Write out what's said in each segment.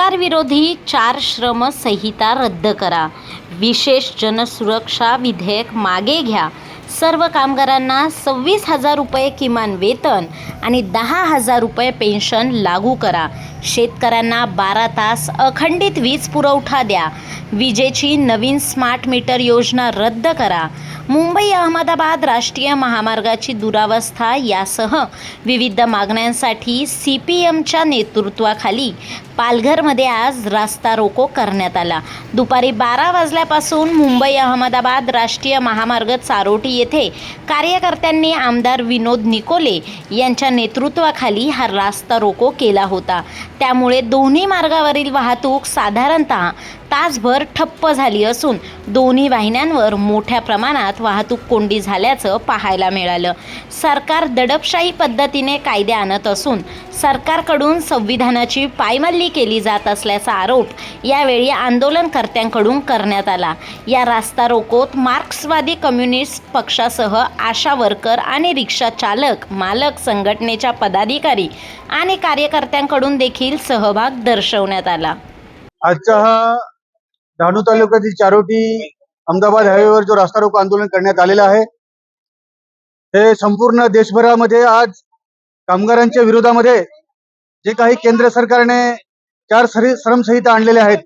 कामगार विरोधी चार श्रम संहिता रद्द करा. विशेष जनसुरक्षा विधेयक मागे घ्या. सर्व कामगारांना सव्वीस हजार रुपये किमान वेतन आणि दहा हजार रुपये पेन्शन लागू करा. शेतकऱ्यांना बारा तास अखंडित वीज पुरवठा द्या. विजेची नवीन स्मार्ट मीटर योजना रद्द करा. मुंबई अहमदाबाद राष्ट्रीय महामार्गाची दुरावस्था यासह विविध मागण्यांसाठी सी पी एमच्या नेतृत्वाखाली पालघरमध्ये आज रास्ता रोको करण्यात आला. दुपारी बारा वाजल्यापासून मुंबई अहमदाबाद राष्ट्रीय महामार्ग चारोटी येथे कार्यकर्त्यांनी आमदार विनोद निकोले यांच्या नेतृत्वाखाली हा रास्ता रोको केला होता. त्यामुळे दोन्ही मार्गावरील वाहतूक साधारणतः तासभर ठप्प झाली असून दोन्ही वाहिन्यांवर मोठ्या प्रमाणात वाहतूक कोंडी झाल्याचं पाहायला मिळालं. सरकार दडपशाही पद्धतीने कायदे आणत असून सरकारकडून संविधानाची पायमल्ली केली जात असल्याचा आरोप यावेळी आंदोलनकर्त्यांकडून करण्यात आला. या रास्ता रोकोत मार्क्सवादी कम्युनिस्ट पक्षासह आशा वर्कर आणि रिक्षा चालक मालक संघटनेच्या पदाधिकारी आणि कार्यकर्त्यांकडून देखील सहभाग दर्शवण्यात आला. आजचा हा डहाणू तालुक्यातील चारोटी अहमदाबाद हायवेवर जो रास्ता रोको आंदोलन करण्यात आलेलं आहे हे संपूर्ण देशभरामध्ये आज कामगारांच्या विरोधामध्ये जे काही केंद्र सरकारने चार सरी श्रमसंहिता आणलेल्या आहेत.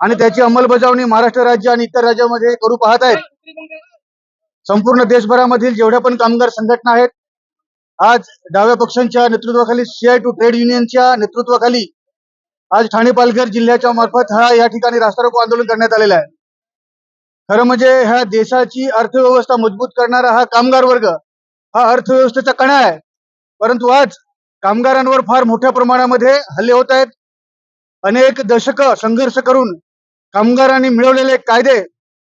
आणि त्याची अंमलबजावणी महाराष्ट्र राज्य आणि इतर राज्यामध्ये करू पाहत आहेत. संपूर्ण देशभरामधील जेवढ्या पण कामगार संघटना आहेत आज डाव्या पक्षांच्या नेतृत्वाखाली सीआय टू ट्रेड युनियनच्या नेतृत्वाखाली आज ठाणे पालघर जिल्ह्याच्या मार्फत हा या ठिकाणी रास्ता रोको आंदोलन करण्यात आलेलं आहे. खरं म्हणजे ह्या देशाची अर्थव्यवस्था मजबूत करणारा हा कामगार वर्ग हा अर्थव्यवस्थेचा कणा आहे. परंतु आज कामगारांवर फार मोठ्या प्रमाणामध्ये हल्ले होत आहेत. अनेक दशक संघर्ष करून कामगारांनी मिळवलेले कायदे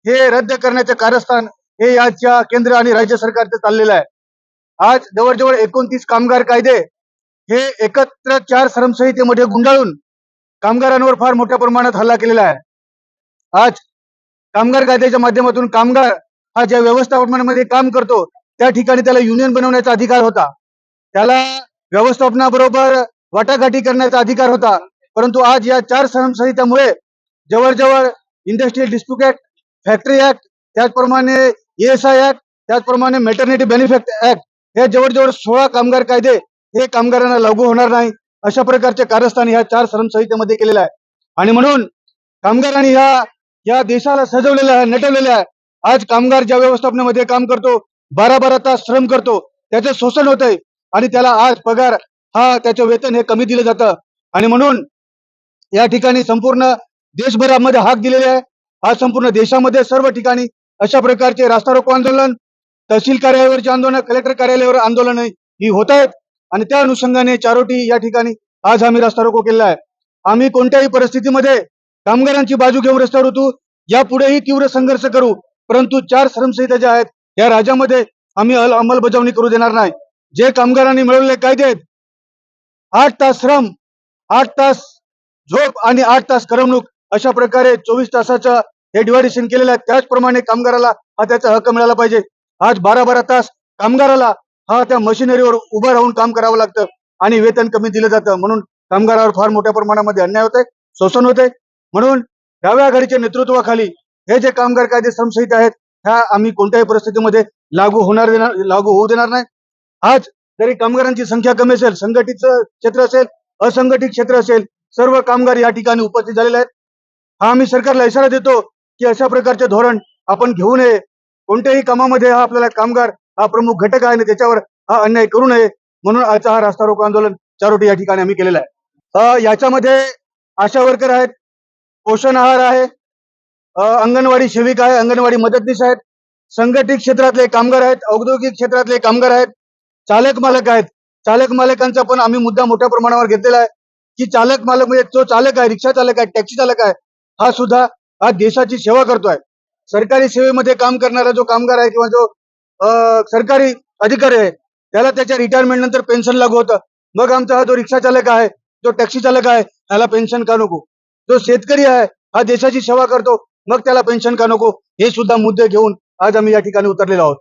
हे रद्द करण्याचे कारस्थान हे याच्या केंद्र आणि राज्य सरकारचं चाललेलं आहे. आज जवळजवळ एकोणतीस कामगार कायदे हे एकत्र चार श्रमसंहितेमध्ये गुंडाळून कामगारांवर फार मोठ्या प्रमाणात हल्ला केलेला आहे. आज कामगार कायद्याच्या माध्यमातून कामगार हा ज्या व्यवस्थापनामध्ये काम करतो त्या ठिकाणी त्याला युनियन बनवण्याचा अधिकार होता. त्याला व्यवस्थापनाबरोबर वाटाघाटी करण्याचा अधिकार होता. परंतु आज या चार संहितामुळे जवळजवळ industrial dispute act factory act त्याचप्रमाणे एएसआय ऍक्ट त्याचप्रमाणे मेटर्निटी बेनिफिट ऍक्ट हे जवळजवळ सोळा कामगार कायदे हे कामगारांना लागू होणार नाही अशा प्रकारचे कारस्थान ह्या चार श्रमसंहितेमध्ये केलेलं आहे. आणि म्हणून कामगारांनी ह्या या देशाला सजवलेलं आहे नटवलेलं आहे आज कामगार ज्या व्यवस्थापनामध्ये काम करतो बारा बारा तास श्रम करतो त्याचं शोषण होत आणि त्याला आज पगार हा त्याचं वेतन हे कमी दिलं जातं. आणि म्हणून या ठिकाणी संपूर्ण देशभरामध्ये हाक दिलेली आहे. आज संपूर्ण देशामध्ये सर्व ठिकाणी अशा प्रकारचे रास्ता रोको आंदोलन तहसील कार्यालयावरचे आंदोलन कलेक्टर कार्यालयावर आंदोलन ही होत आहेत. आणि त्या अनुषंगाने चारोटी या ठिकाणी आज आम्ही रास्ता रोको केलेला आहे. आम्ही कोणत्याही परिस्थितीमध्ये कामगारांची बाजू घेऊन रस्त्यावर होतो यापुढेही तीव्र संघर्ष करू परंतु चार श्रमसंहिता ज्या आहेत या राज्यामध्ये आम्ही अंमलबजावणी करू देणार नाही. जे कामगारांनी मिळवलेले कायदे आहेत आठ तास श्रम आठ तास झोप आणि आठ तास करमणूक अशा प्रकारे चोवीस तासाचं हे डिवायडेशन केलेलं आहे. त्याचप्रमाणे कामगाराला हा त्याचा हक्क मिळाला पाहिजे. आज बारा बारा तास कामगाराला हा त्या मशिनरीवर उभं राहून काम करावं लागतं आणि वेतन कमी दिलं जातं. म्हणून कामगारावर फार मोठ्या प्रमाणामध्ये अन्याय होते शोषण होते म्हणून डाव्या आघाडीच्या नेतृत्वाखाली हे जे कामगार कायदे श्रमसहित आहेत ह्या आम्ही कोणत्याही परिस्थितीमध्ये लागू होणार देणार लागू होऊ देणार नाही. आज जरी कामगारांची संख्या कमी असेल संघटित क्षेत्र असेल असंघटित क्षेत्र असेल सर्व कामगार या ठिकाणी उपस्थित झालेले आहेत. हा आम्ही सरकारला इशारा देतो की अशा प्रकारचे धोरण आपण घेऊ नये. कोणत्याही कामामध्ये हा आपल्याला कामगार हा प्रमुख घटक आहे आणि त्याच्यावर हा अन्याय करू नये म्हणून आजचा हा रास्ता रोको आंदोलन चारोटी या ठिकाणी आम्ही केलेला आहे. याच्यामध्ये आशा वर्कर आहेत पोषण आहार आहे अंगणवाडी सेविका आहे अंगणवाडी मदतनीस आहेत संघटित क्षेत्रातले कामगार आहेत औद्योगिक क्षेत्रातले कामगार आहेत चालक मालक आहेत. चालक मालकांचा पण आम्ही मुद्दा मोठ्या प्रमाणावर घेतलेला आहे. की चालक मालक म्हणजे जो चालक आहे रिक्षा चालक आहे टॅक्सी चालक आहे हा सुद्धा हा देशाची सेवा करतोय. सरकारी सेवेमध्ये काम करणारा जो कामगार आहे किंवा जो सरकारी अधिकारी आहे त्याला त्याच्या रिटायरमेंट नंतर पेन्शन लागू होतं. मग आमचा हा जो रिक्षा चालक आहे जो टॅक्सी चालक आहे त्याला पेन्शन का नको? जो शेतकरी आहे हा देशाची सेवा करतो मग त्याला पेन्शन का नको? हे सुद्धा मुद्दे घेऊन आज आम्ही या ठिकाणी उतरलेलो आहोत.